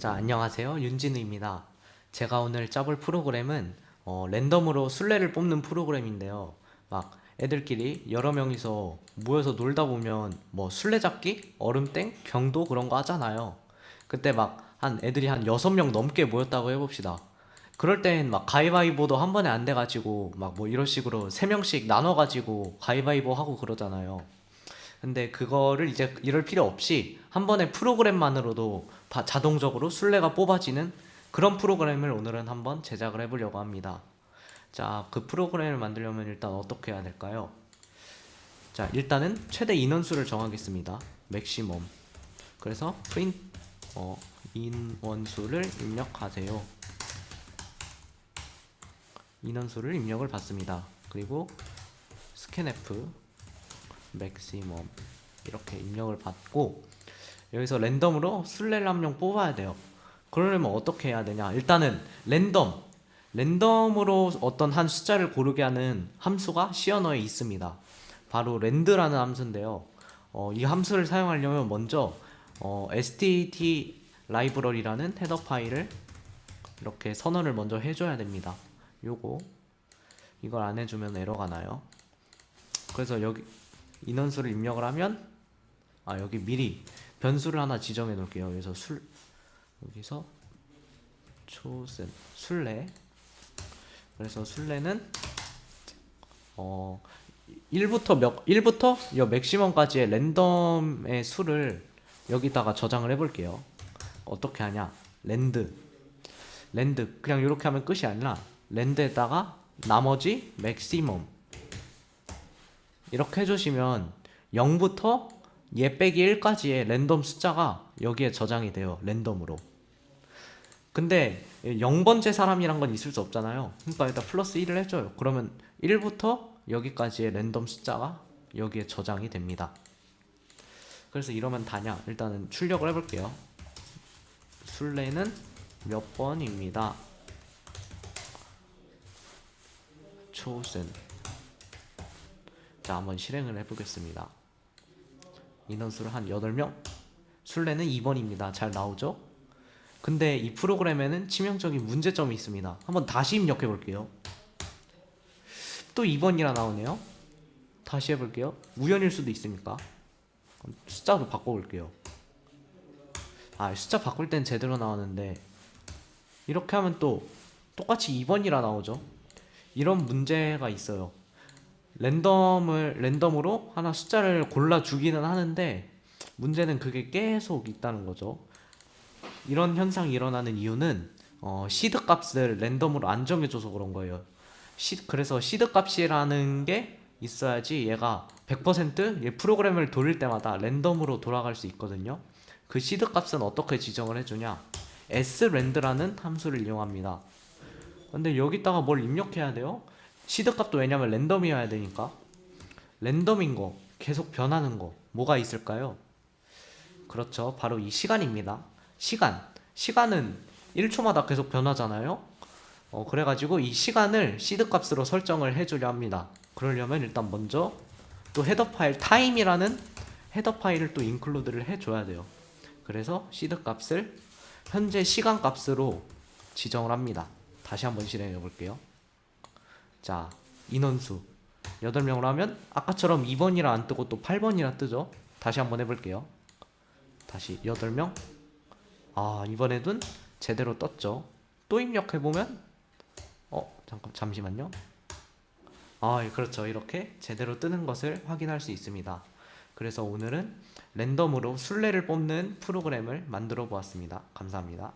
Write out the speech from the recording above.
자, 안녕하세요. 윤진우입니다. 제가 오늘 짜볼 프로그램은 어, 랜덤으로 술래를 뽑는 프로그램인데요. 막 애들끼리 여러 명이서 모여서 놀다 보면 뭐 술래잡기, 얼음땡, 경도 그런 거 하잖아요. 그때 막 한 애들이 한 여섯 명 넘게 모였다고 해봅시다. 그럴 땐 막 가위바위보도 한 번에 안 돼가지고 막 뭐 이런 식으로 세 명씩 나눠가지고 가위바위보 하고 그러잖아요. 근데 그거를 이제 이럴 필요 없이 한 번의 프로그램만으로도 바- 자동적으로 술래가 뽑아지는 그런 프로그램을 오늘은 한번 제작을 해보려고 합니다. 자, 그 프로그램을 만들려면 일단 어떻게 해야 될까요? 자, 일단은 최대 인원수를 정하겠습니다. 맥시멈. 그래서 프린 어, 인원수를 입력하세요. 인원수를 입력을 받습니다. 그리고 스캔F 맥시멈 이렇게 입력을 받고 여기서 랜덤으로 명 뽑아야 돼요. 그러려면 어떻게 해야 되냐? 일단은 랜덤 랜덤으로 어떤 한 숫자를 고르게 하는 함수가 언어에 있습니다. 바로 랜드라는 함수인데요. 어, 이 함수를 사용하려면 먼저 어, stt 라이브러리라는 헤더 파일을 이렇게 선언을 먼저 해줘야 됩니다. 요거 이걸 안 해주면 에러가 나요. 그래서 여기 인원수를 입력을 하면 아 여기 미리 변수를 하나 지정해 놓을게요. 여기서 술 여기서 초sen 술래 그래서 술래는 어 1부터 몇 1부터 여 맥시멈까지의 랜덤의 수를 여기다가 저장을 해 볼게요. 어떻게 하냐? 랜드 랜드 그냥 이렇게 하면 끝이 아니라 랜드에다가 나머지 맥시멈 이렇게 해주시면 0부터 얘 빼기 1까지의 랜덤 숫자가 여기에 저장이 돼요. 랜덤으로. 근데 0번째 사람이란 건 있을 수 없잖아요. 그러니까 일단 플러스 1을 해줘요. 그러면 1부터 여기까지의 랜덤 숫자가 여기에 저장이 됩니다. 그래서 이러면 다냐? 일단은 출력을 해볼게요. 술래는 몇 번입니다. 초sen 자, 한번 실행을 해보겠습니다. 인원수를 한 8명. 술래는 2번입니다. 잘 나오죠? 근데 이 프로그램에는 치명적인 문제점이 있습니다. 한번 다시 입력해 볼게요. 또 2번이라 나오네요. 다시 해볼게요. 우연일 수도 있으니까. 숫자도 바꿔볼게요. 아, 숫자 바꿀 땐 제대로 나오는데, 이렇게 하면 또 똑같이 2번이라 나오죠? 이런 문제가 있어요. 랜덤을 랜덤으로 하나 숫자를 골라 주기는 하는데 문제는 그게 계속 있다는 거죠. 이런 현상이 일어나는 이유는 어, 시드 값을 랜덤으로 안 정해줘서 그런 거예요. 시, 그래서 시드 값이라는 게 있어야지 얘가 100%얘 프로그램을 돌릴 때마다 랜덤으로 돌아갈 수 있거든요. 그 시드 값은 어떻게 지정을 해주냐? sRand라는 함수를 이용합니다. 근데 여기다가 뭘 입력해야 돼요? 시드 값도 왜냐면 랜덤이어야 되니까. 랜덤인 거 계속 변하는 거 뭐가 있을까요? 그렇죠. 바로 이 시간입니다. 시간. 시간은 1초마다 계속 변하잖아요. 어 그래가지고 이 시간을 시드 값으로 설정을 해주려 합니다. 그러려면 일단 먼저 또 헤더 파일 타임이라는 헤더 파일을 또 인클루드를 해줘야 돼요. 그래서 시드 값을 현재 시간 값으로 지정을 합니다. 다시 한번 실행해 볼게요 자, 인원수 8명으로 하면 아까처럼 2번이라 안 뜨고 또 8번이라 뜨죠? 다시 한번 해볼게요. 다시 8명. 아, 이번에는 제대로 떴죠. 또 입력해보면 어, 잠깐 잠시만요. 아, 예, 그렇죠. 이렇게 제대로 뜨는 것을 확인할 수 있습니다. 그래서 오늘은 랜덤으로 술래를 뽑는 프로그램을 만들어 보았습니다. 감사합니다.